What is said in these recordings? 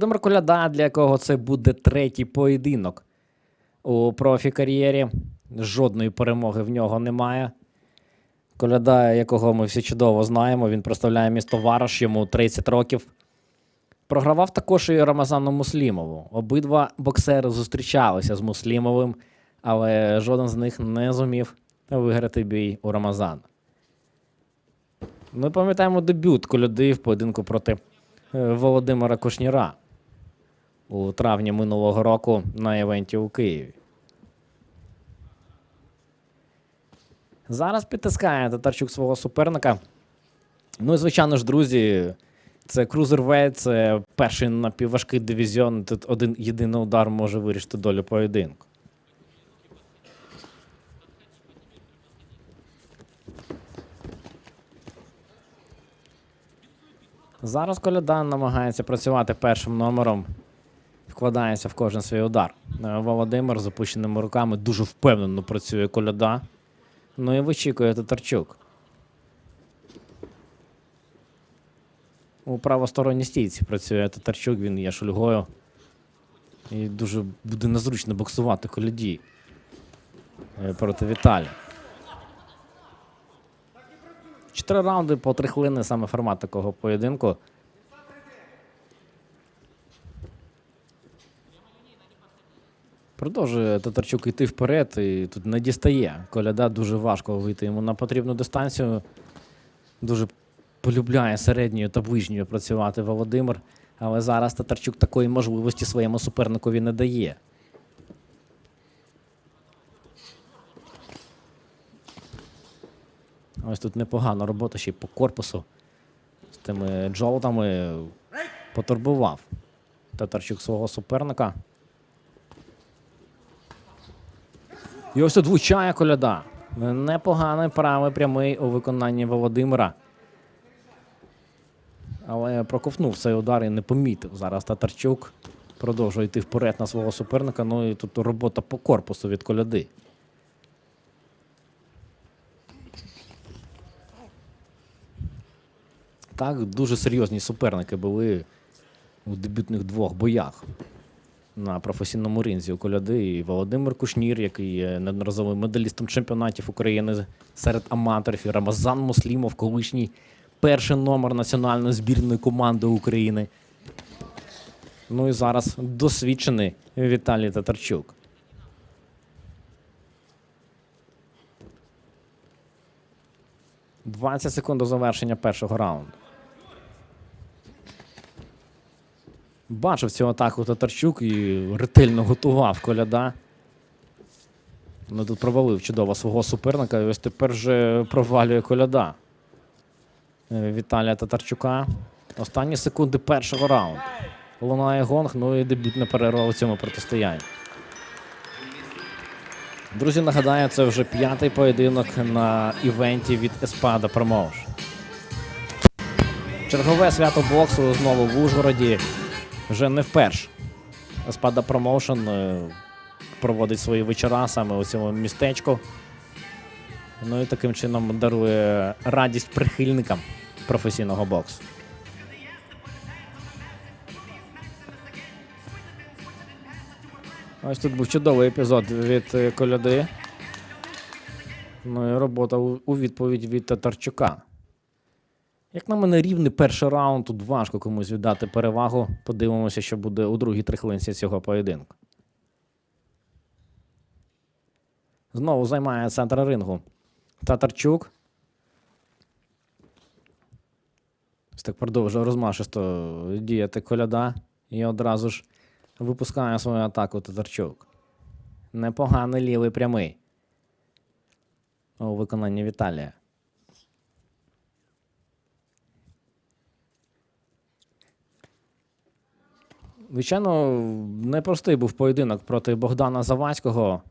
Володимир Коляда, для якого це буде третій поєдинок у профі-кар'єрі. Жодної перемоги в нього немає. Коляда, якого ми всі чудово знаємо, він представляє місто Вараш, йому 30 років. Програвав також і Рамазану Муслімову. Обидва боксери зустрічалися з Муслімовим, але жоден з них не зумів виграти бій у Рамазана. Ми пам'ятаємо дебют Коляди в поєдинку проти е, Володимира Кушніра у травні минулого року на івенті у Києві. Зараз підтискає Татарчук свого суперника. Ну і звичайно ж, друзі, це крузервейт, це перший напівважкий дивізіон. Тут один єдиний удар може вирішити долю поєдинку. Зараз Колядан намагається працювати першим номером, вкладається в кожен свій удар. Е, Володимир з опущеними руками дуже впевнено працює Коляда. Ну і вичікує Татарчук. У правосторонній стійці працює Татарчук, він є шульгою. І дуже буде незручно боксувати коляді е, проти Віталія. Чотири раунди по три хвилини саме формат такого поєдинку. Продовжує Татарчук йти вперед і тут не дістає. Коляда дуже важко вийти йому на потрібну дистанцію. Дуже полюбляє середньою та ближньою працювати Володимир. Але зараз Татарчук такої можливості своєму суперникові не дає. Ось тут непогана робота ще й по корпусу. З тими джолтами потурбував Татарчук свого суперника. І ось тут влучає коляда. Непоганий правий прямий у виконанні Володимира. Але проковтнув цей удар і не помітив. Зараз Татарчук продовжує йти вперед на свого суперника. Ну і тут робота по корпусу від коляди. Так, дуже серйозні суперники були у дебютних двох боях на професійному ринзі у коляди. І Володимир Кушнір, який є неодноразовим медалістом чемпіонатів України серед аматорів, і Рамазан Муслімов, колишній перший номер національної збірної команди України. Ну і зараз досвідчений Віталій Татарчук. Двадцять секунд до завершення першого раунду. Бачив цю атаку Татарчук і ретельно готував коляда. Ну, тут провалив чудово свого суперника. І ось тепер вже провалює коляда. Е, Віталія Татарчука. Останні секунди першого раунду. Лунає гонг, ну і дебютна перерва у цьому протистоянні. Друзі, нагадаю, це вже п'ятий поєдинок на івенті від Espada Promotion. Чергове свято боксу знову в Ужгороді. Вже не вперше. Espada Promotion е, проводить свої вечора саме у цьому містечку. Ну і таким чином дарує радість прихильникам професійного боксу. Ось тут був чудовий епізод від е, коляди. Ну і робота у відповідь від Татарчука. Як на мене, рівний перший раунд, тут важко комусь віддати перевагу. Подивимося, що буде у другій трихлинці цього поєдинку. Знову займає центр рингу. Татарчук. Ось так продовжує розмашисто діяти коляда. І одразу ж випускає свою атаку Татарчук. Непоганий лівий прямий. У виконанні Віталія. Звичайно, непростий був поєдинок проти Богдана Завадського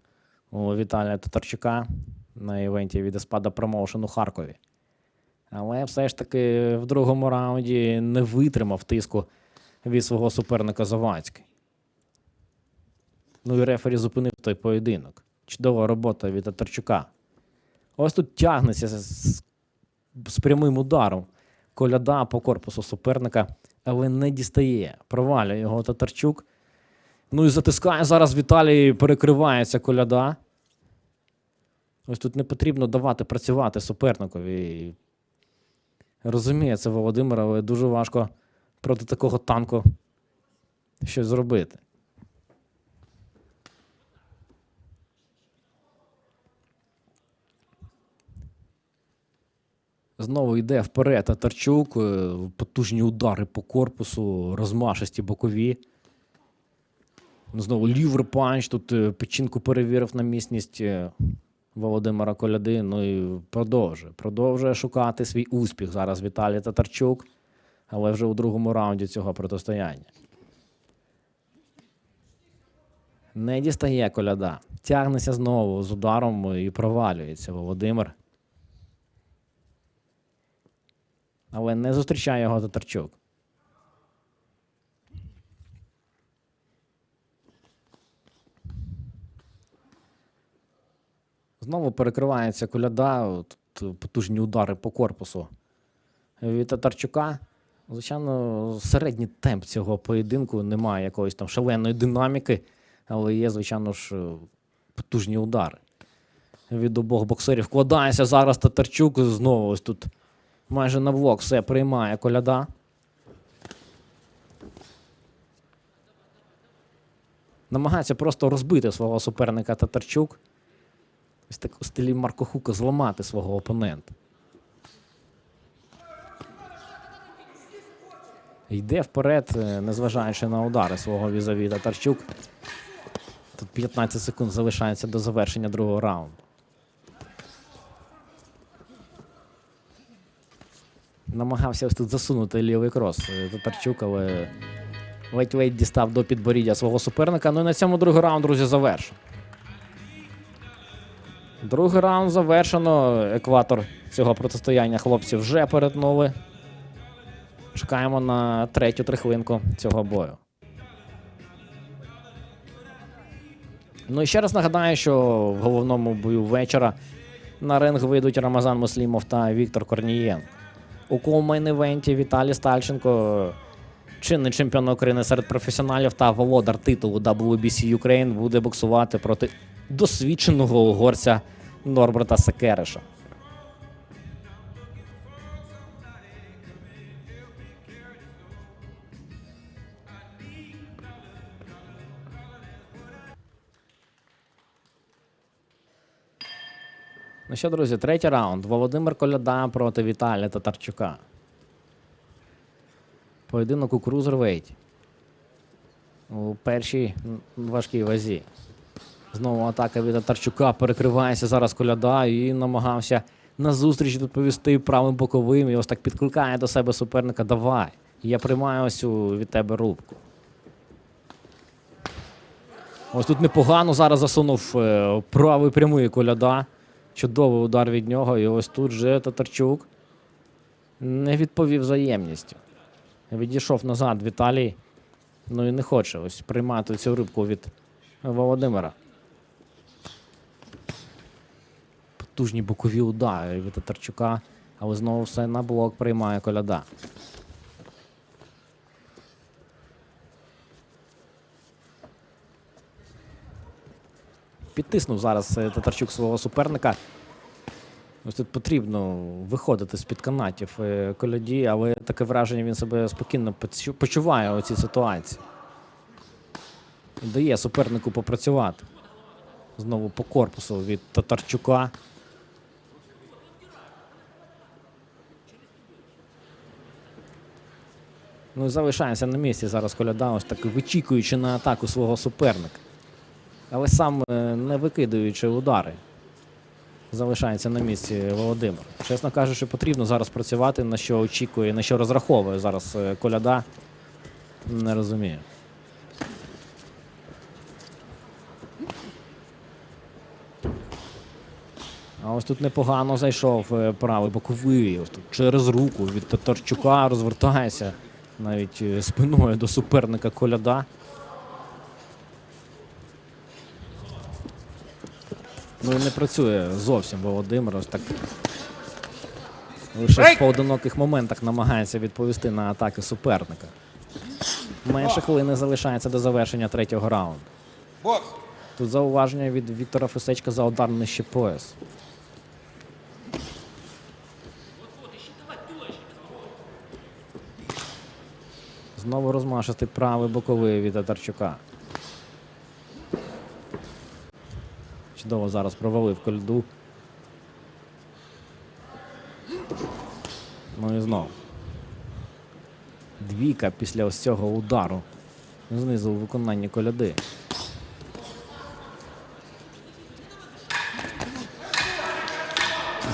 у Віталія Татарчука на івенті від Еспада Промоушен у Харкові. Але все ж таки в другому раунді не витримав тиску від свого суперника Завадський. Ну і рефері зупинив той поєдинок. Чудова робота від Татарчука. Ось тут тягнеться з, з, прямим ударом коляда по корпусу суперника. Але не дістає. Провалює його Татарчук. Ну і затискає зараз Віталій, перекривається коляда. Ось тут не потрібно давати працювати суперникові. Розуміє це Володимир, але дуже важко проти такого танку щось зробити. Знову йде вперед Татарчук, е, потужні удари по корпусу, розмашисті бокові. Знову лівер панч. Тут е, печінку перевірив на міцність е, Володимира Коляди. Ну і продовжує. Продовжує шукати свій успіх зараз Віталій Татарчук, але вже у другому раунді цього протистояння. Не дістає коляда. Тягнеться знову з ударом і провалюється Володимир. Але не зустрічає його Татарчук. Знову перекривається коляда. Тут потужні удари по корпусу від Татарчука. Звичайно, середній темп цього поєдинку немає якоїсь там шаленої динаміки, але є, звичайно ж, потужні удари. Від обох боксерів вкладається зараз Татарчук. Знову ось тут майже на влог все приймає коляда. Намагається просто розбити свого суперника Татарчук. Ось так у стилі Марко Хука зламати свого опонента. Йде вперед, е, незважаючи на удари свого візаві Татарчук. Тут 15 секунд залишається до завершення другого раунду. Намагався ось тут засунути лівий крос е, Татарчук, але ледь-ледь дістав до підборіддя свого суперника. Ну і на цьому другий раунд, друзі, завершено. Другий раунд завершено. Екватор цього протистояння хлопці вже перетнули. Чекаємо на третю трихвинку цього бою. Ну і ще раз нагадаю, що в головному бою вечора на ринг вийдуть Рамазан Муслімов та Віктор Корнієнко. У коумейн-івенті Віталій Стальченко, чинний чемпіон України серед професіоналів та володар титулу WBC Ukraine, буде боксувати проти досвідченого угорця Норберта Секереша. Ну що, друзі, третій раунд. Володимир Коляда проти Віталія Татарчука. Поєдинок у крузервейті. У першій важкій вазі. Знову атака від Татарчука перекривається зараз коляда і намагався на зустріч відповісти правим боковим. І ось так підкликає до себе суперника. Давай. Я приймаю ось від тебе рубку. Ось тут непогано зараз засунув е, правий прямий коляда. Чудовий удар від нього. І ось тут же Татарчук не відповів взаємністю. Відійшов назад Віталій. Ну і не хоче ось приймати цю рибку від Володимира. Потужні бокові удари від Татарчука, але знову все на блок приймає коляда. Підтиснув зараз е, Татарчук свого суперника. Ось тут потрібно виходити з-під канатів е, коляді, але таке враження він себе спокійно почуває у цій ситуації. І дає супернику попрацювати. Знову по корпусу від Татарчука. Ну і залишається на місці зараз коляда, ось так вичікуючи на атаку свого суперника. Але сам е, не викидуючи удари залишається на місці Володимир. Чесно кажучи, потрібно зараз працювати, на що очікує, на що розраховує зараз е, коляда. Не розумію. А ось тут непогано зайшов е, правий боковий. Ось тут через руку від Татарчука розвертається навіть спиною до суперника коляда. Ну і не працює зовсім Володимир. Ось так. Лише в поодиноких моментах намагається відповісти на атаки суперника. Менше хвилини залишається до завершення третього раунду. Тут зауваження від Віктора Фесечка за удар нижче пояс. Знову розмашистий правий боковий від Татарчука. Чудово зараз провалив кольду. Ну і знову. Двійка після ось цього удару. Знизу у виконанні коляди.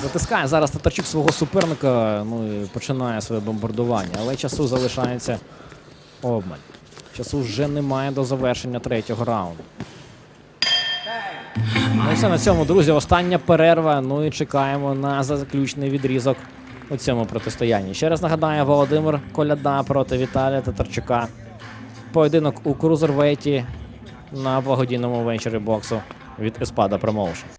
Затискає зараз Татарчук свого суперника, ну і починає своє бомбардування. Але часу залишається обмаль. Часу вже немає до завершення третього раунду. Ну все на цьому, друзі. Остання перерва. Ну і чекаємо на заключний відрізок у цьому протистоянні. Ще раз нагадаю, Володимир Коляда проти Віталія Татарчука. Поєдинок у крузервейті на благодійному венчері боксу від Еспада Промоушен.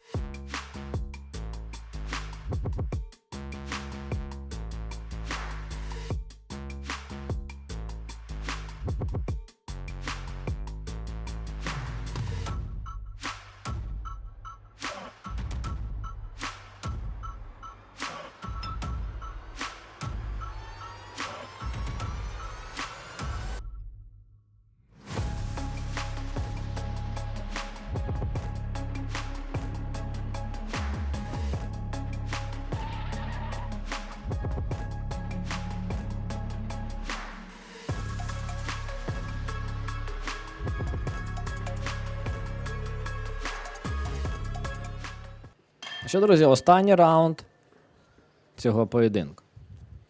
Що, друзі, останній раунд цього поєдинку.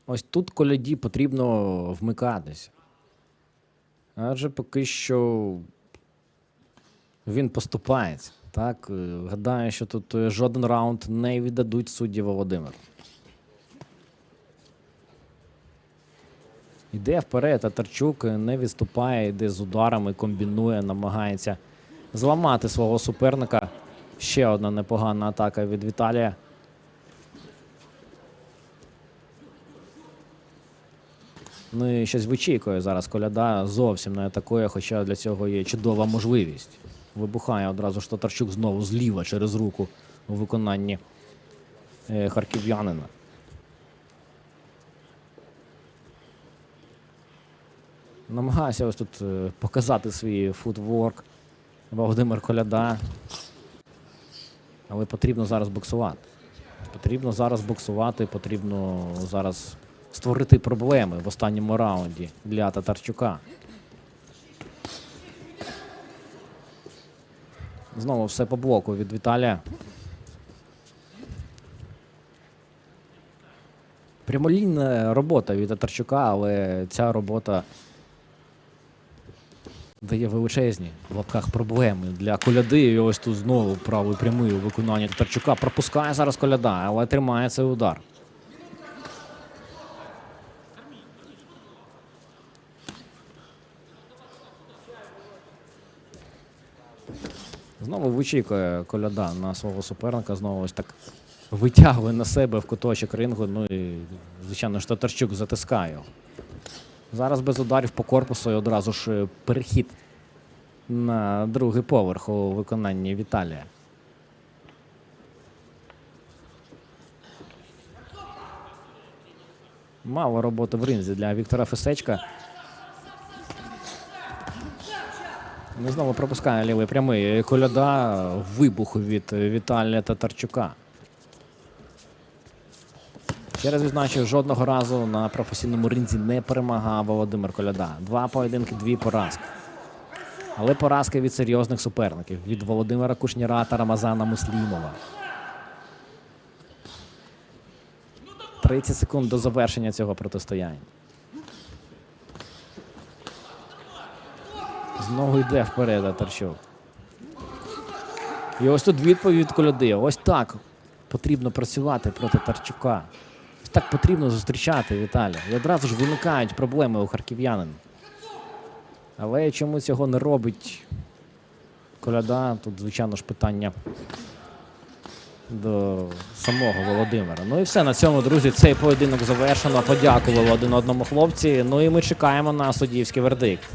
Ось тут коляді потрібно вмикатися. Адже поки що він поступається. Так, Е, гадаю, що тут е, жоден раунд не віддадуть судді Володимир. Йде вперед, Татарчук не відступає, йде з ударами, комбінує, намагається зламати свого суперника. Ще одна непогана атака від Віталія. Ну і щось вичікує зараз коляда зовсім не атакує, хоча для цього є чудова можливість. Вибухає одразу ж Татарчук знову зліва через руку у виконанні е, харків'янина. Намагаюся ось тут е, показати свій футворк Володимир Коляда. Але потрібно зараз боксувати. Потрібно зараз боксувати, потрібно зараз створити проблеми в останньому раунді для Татарчука. Знову все по блоку від Віталія. Прямолінна робота від Татарчука, але ця робота дає величезні в лапках проблеми для коляди. І ось тут знову правий прямий у виконанні Татарчука. Пропускає зараз коляда, але тримає цей удар. Знову вичікує коляда на свого суперника. Знову ось так витягує на себе в куточок рингу. Ну і, звичайно ж, Татарчук затискає. Зараз без ударів по корпусу і одразу ж е, перехід на другий поверх у виконанні Віталія. Мало роботи в ринзі для Віктора Фесечка. Ну, знову пропускає лівий прямий. Коляда вибух від Віталія Татарчука. Ще раз відзначу, жодного разу на професійному ринзі не перемагав Володимир Коляда. Два поєдинки, дві поразки. Але поразки від серйозних суперників від Володимира Кушніра та Рамазана Муслімова. 30 секунд до завершення цього протистояння. Знову йде вперед Татарчук. І ось тут відповідь від Коляди. Ось так потрібно працювати проти Тарчука. Так потрібно зустрічати Віталія. І одразу ж виникають проблеми у харків'янина. Але чому цього не робить Коляда? Тут, звичайно ж, питання до самого Володимира. Ну і все на цьому, друзі. Цей поєдинок завершено. Подякували один одному хлопці. Ну і ми чекаємо на суддівський вердикт.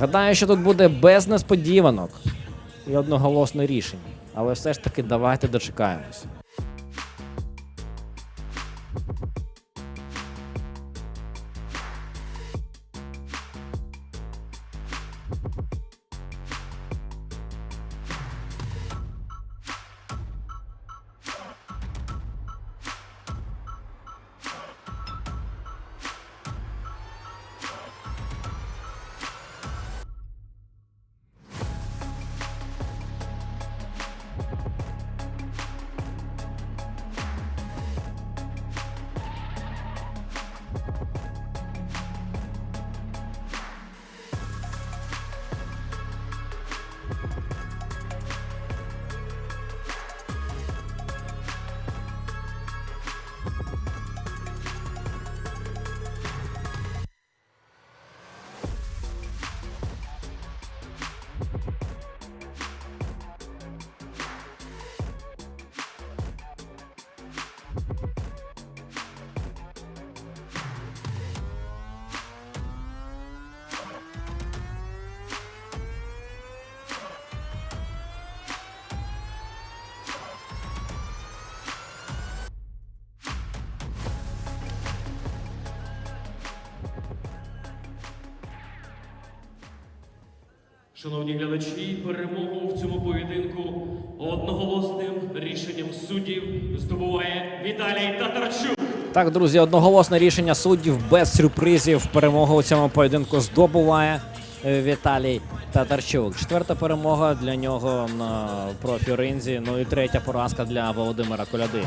Гадаю, що тут буде без несподіванок і одноголосне рішення. Але все ж таки давайте дочекаємось. Шановні глядачі, перемогу в цьому поєдинку одноголосним рішенням суддів здобуває Віталій Татарчук. Так, друзі, одноголосне рішення суддів без сюрпризів. Перемогу у цьому поєдинку здобуває е, Віталій Татарчук. Четверта перемога для нього на профі ринзі. Ну і третя поразка для Володимира Коляди.